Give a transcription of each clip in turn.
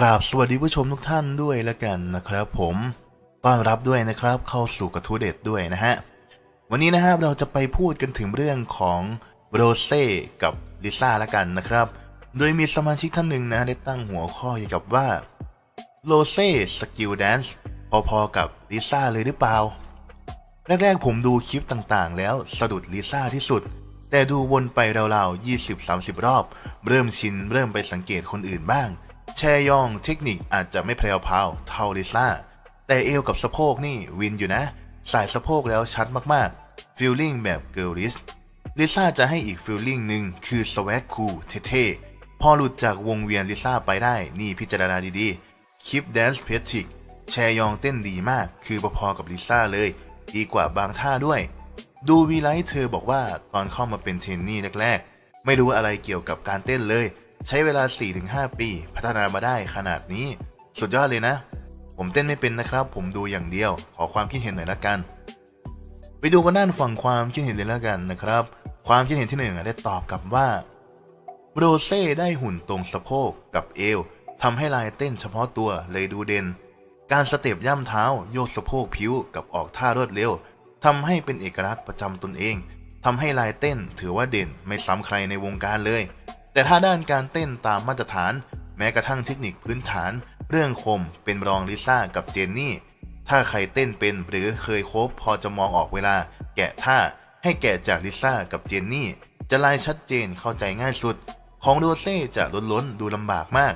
กราบสวัสดีผู้ชมทุกท่านด้วยละกันนะครับผมต้อนรับด้วยนะครับเข้าสู่กระทู้เด็ดด้วยนะฮะ วันนี้นะครับเราจะไปพูดกันถึงเรื่องของโรเซ่กับลิซ่าละกันนะครับ โดยมีสมาชิกท่านหนึ่งนะได้ตั้งหัวข้อเกี่ยวกับว่าโรเซ่สกิลแดนซ์พอๆกับลิซ่าเลยหรือเปล่า แรกๆผมดูคลิปต่างๆ แล้วสะดุดลิซ่าที่สุด แต่ดูวนไปราวๆ20-30 รอบ เริ่มชินเริ่มไปสังเกตคนอื่นบ้าง แชยองเทคนิคอาจจะไม่แพรวพาวเท่าลิซ่า แต่เอวกับสะโพกนี่วินอยู่นะ สายสะโพกแล้วชัดมากๆฟิลลิ่งแบบเกิร์ลิสลิซ่าจะให้อีกฟิลลิ่งหนึ่งคือสวักคูลเท่ๆพอหลุดจากวงเวียนลิซ่าไปได้นี่พิจารณาดีๆ คลิปแดนซ์เพทิกแชยองเต้นดีมาก คือพอๆกับลิซ่าเลย ดีกว่าบางท่าด้วย ดูวีไลท์เธอบอกว่าตอนเข้ามาเป็นเทนนี่แรกๆ ไม่รู้อะไรเกี่ยวกับการเต้นเลย ใช้เวลา 4-5 ปี พัฒนามาได้ขนาดนี้ สุดยอดเลยนะ ผมเต้นไม่เป็นนะครับ ผมดูอย่างเดียว ขอความคิดเห็นหน่อยละกัน ไปดูกันด้านฝั่งความคิดเห็นเลยละกันนะครับ ความคิดเห็นที่หนึ่งได้ตอบกลับว่าโรเซ่ได้หุ่นตรงสะโพกกับเอวทำให้ลายเต้นเฉพาะตัวเลยดูเด่น การสเต็ปย่ำเท้าโยกสะโพกผิวกับออกท่ารวดเร็วทำให้เป็นเอกลักษณ์ประจำตนเองทำให้ลายเต้นถือว่าเด่นไม่ซ้ำใครในวงการเลย แต่ถ้าด้านการเต้นตามมาตรฐาน แม้กระทั่งเทคนิคพื้นฐาน เรื่องคมเป็นรองลิซ่ากับเจนนี่ ถ้าใครเต้นเป็นหรือเคยโคบพอจะมองออกเวลา แกะท่าให้แกะจากลิซ่ากับเจนนี่ จะลายชัดเจนเข้าใจง่ายสุด ของโรเซ่จะล้นๆ ดูลำบากมาก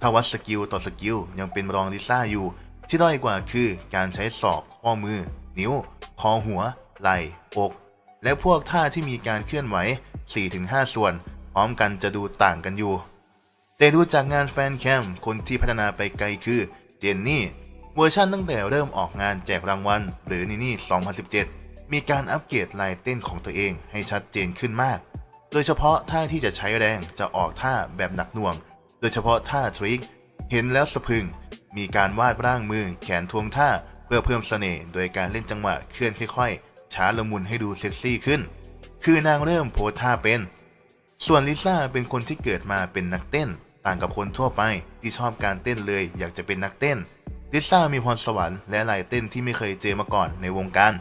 ถ้าวัดสกิลต่อสกิลยังเป็นรองลิซ่าอยู่ ที่ด้อยกว่าคือการใช้ศอกข้อมือ นิ้ว คอหัว ไหล่อก และพวกท่าที่มีการเคลื่อนไหว 4-5 ส่วน พร้อมกันจะดูต่างกันอยู่ แต่ดูจากงานแฟนแคมคนที่พัฒนาไปไกลคือเจนนี่เวอร์ชันตั้งแต่เริ่มออกงานแจกรางวัลหรือนินี่ 2017 มีการอัปเกรดลายเต้นของตัวเองให้ชัดเจนขึ้นมาก โดยเฉพาะท่าที่จะใช้แรงจะออกท่าแบบหนักหน่วง โดยเฉพาะท่าทริกเห็นแล้วสะพึง มีการวาดร่างมือแขนทวงท่าเพื่อเพิ่มเสน่ห์โดยการเล่นจังหวะเคลื่อนค่อยๆ ช้าละมุนให้ดูเซ็กซี่ขึ้น คือนางเริ่มโพสท่าเป็น ส่วนลิซ่าเป็นคนที่เกิดมาเป็นนักเต้น ต่างกับคนทั่วไปที่ชอบการเต้นเลยอยากจะเป็นนักเต้นลิซ่ามีพรสวรรค์และลายเต้นที่ไม่เคยเจอมาก่อนในวงการ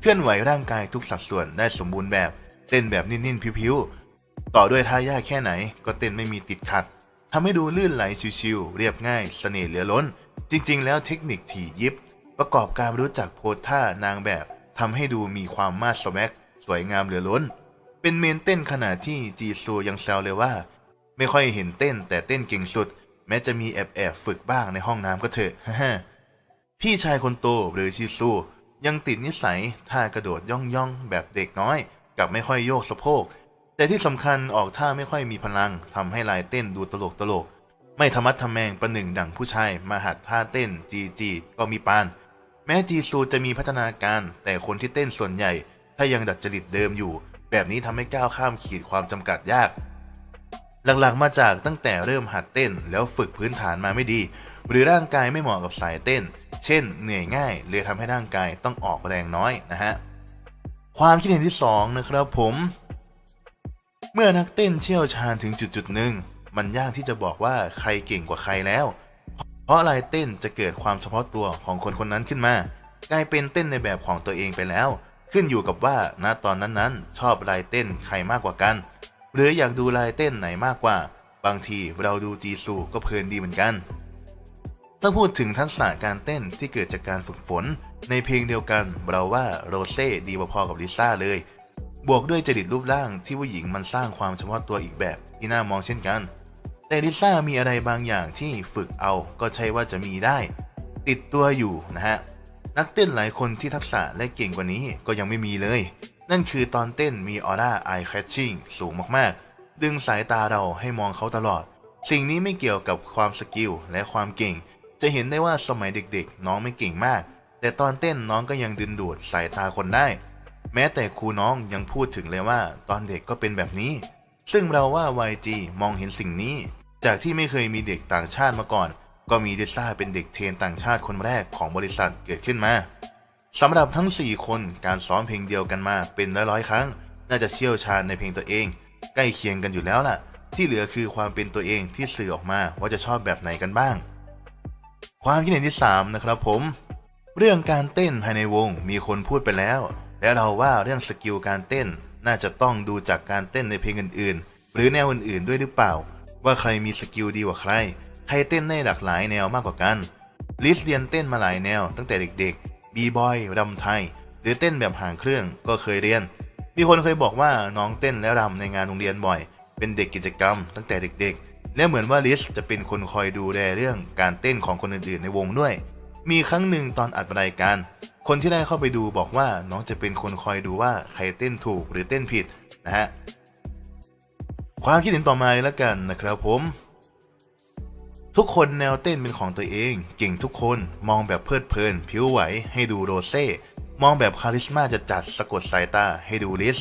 เคลื่อนไหวร่างกายทุกสัดส่วนได้สมบูรณ์แบบเต้นแบบนิ่นๆพิ้วๆต่อด้วยท่ายากแค่ไหนก็เต้นไม่มีติดขัดทำให้ดูลื่นไหลชิวๆเรียบง่ายเสน่ห์เหลือล้น จริง ๆ แล้วเทคนิคถี่ยิบ ประกอบการรู้จักโพสท่านางแบบทำให้ดูมีความมาสแม็กสวยงามเหลือล้น เป็นเมนเต้นขนาดที่จีซูยังแซวเลยว่า ไม่ค่อยเห็นเต้นแต่เต้นเก่งสุด แม้จะมีแอบแอบฝึกบ้างในห้องน้ำก็เถอะฮ่าๆพี่ชายคนโตหรือชิซูยังติดนิสัยท่ากระโดดย่องย่องแบบเด็กน้อย กับไม่ค่อยโยกสะโพก แต่ที่สำคัญออกท่าไม่ค่อยมีพลังทำให้ลายเต้นดูตลกตลก ไม่ธรรมัดทำแมงประหนึ่งดังผู้ชายมาหัดท่าเต้นจีจีก็มีปาน แม้จีซูจะมีพัฒนาการ แต่คนที่เต้นส่วนใหญ่ ถ้ายังดัดจริตเดิมอยู่ แบบนี้ทำให้ก้าวข้ามขีดความจำกัดยาก หลักๆมาจากตั้งแต่เริ่มหัดเต้นแล้วฝึกพื้นฐานมาไม่ดี หรือร่างกายไม่เหมาะกับสายเต้น เช่น เหนื่อยง่ายเลยทำให้ร่างกายต้องออกแรงน้อยนะฮะความคิดเห็นที่สองนะครับผม เมื่อนักเต้นเชี่ยวชาญถึงจุดจุดหนึ่งมันยากที่จะบอกว่าใครเก่งกว่าใครแล้ว เพราะลายเต้นจะเกิดความเฉพาะตัวของคนคนนั้นขึ้นมากลายเป็นเต้นในแบบของตัวเองไปแล้ว ขึ้นอยู่กับว่าณตอนนั้นๆ ชอบลายเต้นใครมากกว่ากัน หรืออยากดูลายเต้นไหนมากกว่า บางทีเราดูจีซูก็เพลินดีเหมือนกัน ถ้าพูดถึงทักษะการเต้นที่เกิดจากการฝึกฝน ในเพลงเดียวกันเราว่าโรเซ่ดีพอๆกับลิซ่าเลย บวกด้วยจริตรูปร่างที่ผู้หญิงมันสร้างความเฉพาะตัวอีกแบบที่น่ามองเช่นกัน แต่ลิซ่ามีอะไรบางอย่างที่ฝึกเอาก็ใช่ว่าจะมีได้ ติดตัวอยู่นะฮะ นักเต้นหลายคนที่ทักษะและเก่งกว่านี้ก็ยังไม่มีเลย นั่นคือตอนเต้นมีออร่า eye catching สูงมากๆ ดึงสายตาเราให้มองเขาตลอด สิ่งนี้ไม่เกี่ยวกับความสกิลและความเก่ง จะเห็นได้ว่าสมัยเด็กๆ น้องไม่เก่งมาก แต่ตอนเต้นน้องก็ยังดึงดูดสายตาคนได้ แม้แต่ครูน้องยังพูดถึงเลยว่า ตอนเด็กก็เป็นแบบนี้ ซึ่งเราว่า YG มองเห็นสิ่งนี้ จากที่ไม่เคยมีเด็กต่างชาติมาก่อน ก็มีดิซ่าเป็นเด็กเทรนต่างชาติคนแรกของบริษัทเกิดขึ้นมาสำหรับทั้ง 4 คนการซ้อมเพลงเดียวกันมาเป็นร้อยๆครั้ง น่าจะเชี่ยวชาญในเพลงตัวเอง ใกล้เคียงกันอยู่แล้วล่ะ ที่เหลือคือความเป็นตัวเองที่สื่อออกมาว่าจะชอบแบบไหนกันบ้าง ความคิดเห็นที่ 3 นะครับผม เรื่องการเต้นภายในวงมีคนพูดไปแล้ว และเราว่าเรื่องสกิลการเต้นน่าจะต้องดูจากการเต้นในเพลงอื่นๆ หรือแนวอื่นๆด้วยหรือเปล่า ว่าใครมีสกิลดีกว่าใคร ใครเต้นได้หลากหลายแนวมากกว่ากันลิสเรียนเต้นมาหลายแนวตั้งแต่เด็กๆ บีบอยรำไทย หรือเต้นแบบห่างเครื่องก็เคยเรียน มีคนเคยบอกว่าน้องเต้นและรำในงานโรงเรียนบ่อย เป็นเด็กกิจกรรมตั้งแต่เด็กๆ และเหมือนว่าลิสจะเป็นคนคอยดูแลเรื่องการเต้นของคนอื่นๆ ในวงด้วย มีครั้งหนึ่งตอนอัดรายการ คนที่ได้เข้าไปดูบอกว่าน้องจะเป็นคนคอยดูว่าใครเต้นถูกหรือเต้นผิดนะฮะ ความคิดเห็นต่อมาเลยละกันนะครับผม ทุกคนแนวเต้นเป็นของตัวเอง เก่งทุกคนมองแบบเพลิดเพลิน ผิวไหวให้ดูโรเซ่ มองแบบคาริสมาจะจัดสะกดสายตาให้ดูลิส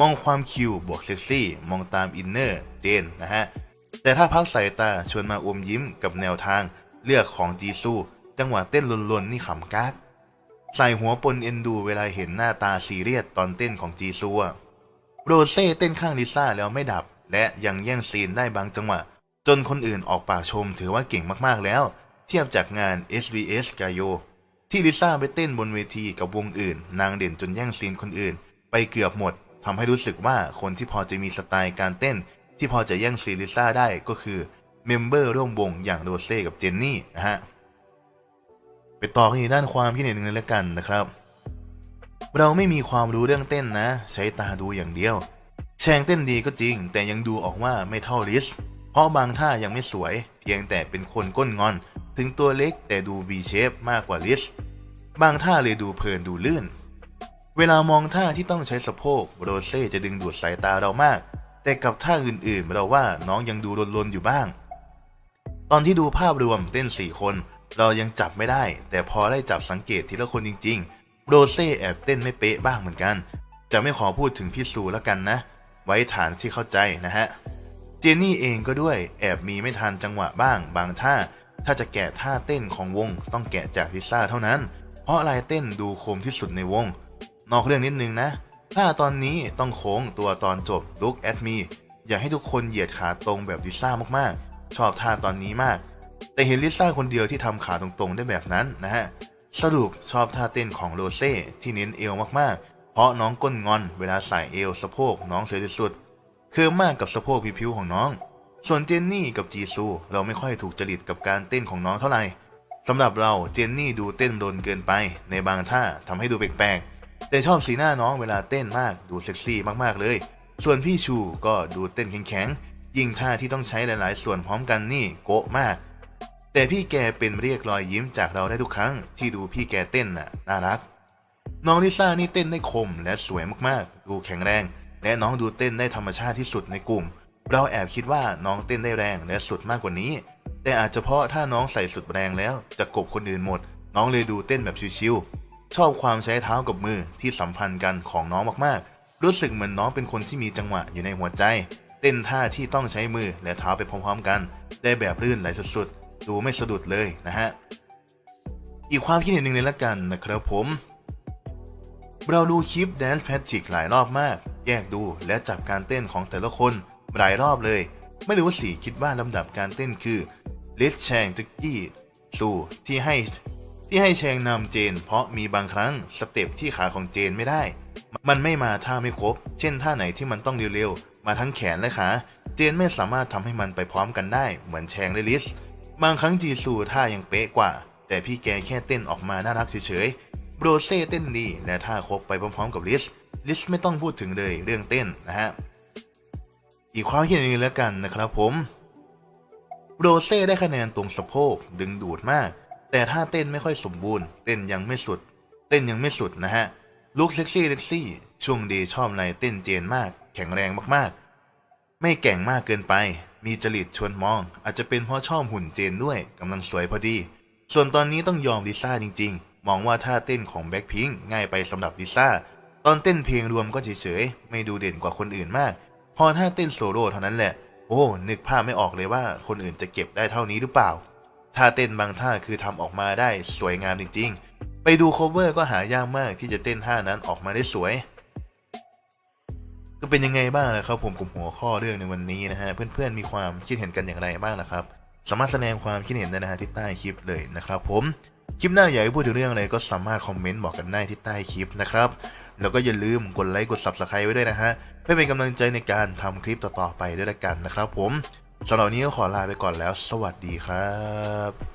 มองความคิวบวกเซ็กซี่ มองตามอินเนอร์เจนนะฮะ แต่ถ้าพักสายตาชวนมาอมยิ้มกับแนวทาง เลือกของจีซู จังหวะเต้นลนๆนี่ขำกักใส่หัวปนเอ็นดูเวลาเห็นหน้าตาซีเรียสตอนเต้นของจีซูอะโรเซ่เต้นข้างลิซ่าแล้วไม่ดับ และยังแย่งซีนได้บางจังหวะ จนคนอื่นออกปากชมถือว่าเก่งมากๆแล้ว เทียบจากงาน SBS กาโยที่ลิซ่าไปเต้นบนเวทีกับวงอื่น นางเด่นจนแย่งซีนคนอื่น ไปเกือบหมดทำให้รู้สึกว่าคนที่พอจะมีสไตล์การเต้น ที่พอจะแย่งซีนลิซ่าได้ก็คือเมมเบอร์ร่วมวงอย่างโรเซ่กับเจนนี่นะฮะไปต่อกันอีกด้านความคิดเห็นหนึ่งเลยละกันนะครับ เราไม่มีความรู้เรื่องเต้นนะ ใช้ตาดูอย่างเดียว แชงเต้นดีก็จริง แต่ยังดูออกว่าไม่เท่าลิส เพราะบางท่ายังไม่สวย เพียงแต่เป็นคนก้นงอน ถึงตัวเล็กแต่ดู V shape มากกว่าลิส บางท่าเลยดูเพลินดูลื่น เวลามองท่าที่ต้องใช้สะโพกโรเซ่จะดึงดูดสายตาเรามาก แต่กับท่าอื่นๆ เราว่าน้องยังดูลนๆอยู่บ้าง ตอนที่ดูภาพรวมเต้น4คน เรายังจับไม่ได้ แต่พอได้จับสังเกตทีละคนจริง ๆ โรเซ่แอบเต้นไม่เป๊ะบ้างเหมือนกัน จะไม่ขอพูดถึงพี่ซูแล้วกันนะ ไว้ฐานที่เข้าใจนะฮะ จนนี่เองก็ด้วยแอบมีไม่ทันจังหวะบ้างบางท่า ถ้าจะแกะท่าเต้นของวงต้องแกะจากลิซ่าเท่านั้น เพราะลายเต้นดูคมที่สุดในวง นอกเรื่องนิดนึงนะถ้าตอนนี้ต้องโค้งตัวตอนจบ Look at me อยากให้ทุกคนเหยียดขาตรงแบบลิซ่ามากๆ ชอบท่าตอนนี้มาก แต่เห็นลิซ่าคนเดียวที่ทำขาตรงๆ ได้แบบนั้นนะฮะ สรุปชอบท่าเต้นของโรเซ่ที่เน้นเอวมากๆ เพราะน้องก้นงอนเวลาใส่เอวสะโพกน้องสวยที่สุด คือมากกับสะโพกผิวของน้อง ส่วนเจนนี่กับจีซูเราไม่ค่อยถูกจริตกับการเต้นของน้องเท่าไหร่สำหรับเราเจนนี่ดูเต้นโดนเกินไป ในบางท่าทำให้ดูแปลกๆ แต่ชอบสีหน้าน้องเวลาเต้นมากดูเซ็กซี่มากๆเลย ส่วนพี่ชูก็ดูเต้นแข็งๆ ยิ่งท่าที่ต้องใช้หลายๆ ส่วนพร้อมกันนี่โกะมาก แต่พี่แกเป็นเรียกรอยยิ้มจากเราได้ทุกครั้ง ที่ดูพี่แกเต้นน่ะน่ารัก น้องลิซ่านี่เต้นได้คมและสวยมากๆ ดูแข็งแรง และน้องดูเต้นได้ธรรมชาติที่สุดในกลุ่ม เราแอบคิดว่าน้องเต้นได้แรงและสุดมากกว่านี้ แต่อาจจะเพราะถ้าน้องใส่สุดแรงแล้วจะกบคนอื่นหมด น้องเลยดูเต้นแบบชิวๆชอบความใช้เท้ากับมือที่สัมพันธ์กันของน้องมากๆ รู้สึกเหมือนน้องเป็นคนที่มีจังหวะอยู่ในหัวใจ เต้นท่าที่ต้องใช้มือและเท้าไปพร้อมๆกัน ได้แบบลื่นไหลสุดๆ ดูไม่สะดุดเลยนะฮะอีกความคิดเห็นหนึ่งเลยละกันนะครับผม เราดูคลิป Dance Patrick หลายรอบมาก แยกดูและจับการเต้นของแต่ละคนหลายรอบเลย ไม่รู้ว่าสีคิดว่าลำดับการเต้นคือลิสแชงตุกกี้สูที่ให้ที่ให้แชงนำเจน เพราะมีบางครั้งสเต็ปที่ขาของเจนไม่ได้ มันไม่มาท่าไม่ครบ เช่นท่าไหนที่มันต้องเร็วๆ มาทั้งแขนและขา เจนไม่สามารถทำให้มันไปพร้อมกันได้เหมือนแชงและลิส บางครั้งจีซูท่ายังเป๊ะกว่า แต่พี่แกแค่เต้นออกมาน่ารักเฉยๆ โบรเซ่เต้นดีและท่าครบไปพร้อมๆกับลิส ลิสไม่ต้องพูดถึงเลยเรื่องเต้นนะฮะ อีกความคิดนึงแล้วกันนะครับผม โรเซ่ได้คะแนนตรงสะโพกดึงดูดมาก แต่ถ้าเต้นไม่ค่อยสมบูรณ์ เต้นยังไม่สุด เต้นยังไม่สุดนะฮะ ลุคเซ็กซี่เซ็กซี่ ช่วงดีชอบลายเต้นเจนมาก แข็งแรงมากๆ ไม่แก่งมากเกินไป มีจริตชวนมอง อาจจะเป็นเพราะชอบหุ่นเจนด้วยกำลังสวยพอดี ส่วนตอนนี้ต้องยอมลิซ่าจริง ๆ มองว่าท่าเต้นของแบ็คพิงง่ายไปสำหรับลิซ่า ตอนเต้นเพลงรวมก็เฉยๆ ไม่ดูเด่นกว่าคนอื่นมาก พอท่าเต้นโซโล่เท่านั้นแหละ โอ้ นึกภาพไม่ออกเลยว่าคนอื่นจะเก็บได้เท่านี้หรือเปล่า ท่าเต้นบางท่าคือทำออกมาได้สวยงามจริงๆ ไปดูโคเวอร์ก็หายากมากที่จะเต้นท่านั้นออกมาได้สวย ก็เป็นยังไงบ้างนะครับผมกับหัวข้อเรื่องในวันนี้นะฮะ เพื่อนๆ มีความคิดเห็นกันอย่างไรบ้างนะครับ สามารถแสดงความคิดเห็นได้นะฮะที่ใต้คลิปเลยนะครับ ผม คลิปหน้าอยากให้พูดถึงเรื่องอะไรก็สามารถคอมเมนต์บอกกันได้ที่ใต้คลิปนะครับ แล้วก็อย่าลืมกดไลค์กด subscribe ไว้ด้วยนะฮะ เพื่อเป็นกำลังใจในการทำคลิปต่อๆไปด้วยละกันนะครับผมสำหรับนี้ก็ขอลาไปก่อนแล้ว สวัสดีครับ